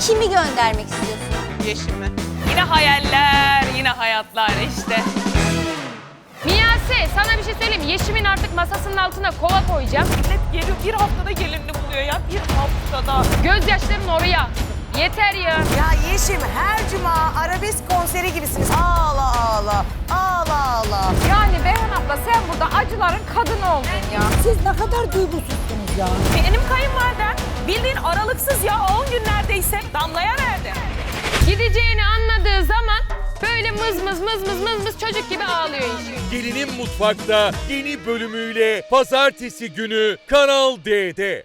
Kimi göndermek istiyorsun? Yeşimi. Yine hayaller, yine hayatlar işte. Miyase sana bir şey söyleyeyim. mi? Yeşim'in artık masasının altına kova koyacağım. Millet geliyor bir haftada gelinini buluyor ya. Bir haftada. Gözyaşlarını oraya aksın. Yeter ya. Ya Yeşim her cuma arabesk konseri gibisiniz. Ağla ağla, ağla ağla. Yani Beyhan abla sen burada acıların kadını oldun ya. Siz ne kadar duygusuzsunuz ya. Benim kayınvalidem damlaya. Gideceğini anladığı zaman böyle mız mız mız mız mız mız çocuk gibi ağlıyor Yeşim. Gelinin Mutfak'ta yeni bölümüyle pazartesi günü Kanal D'de.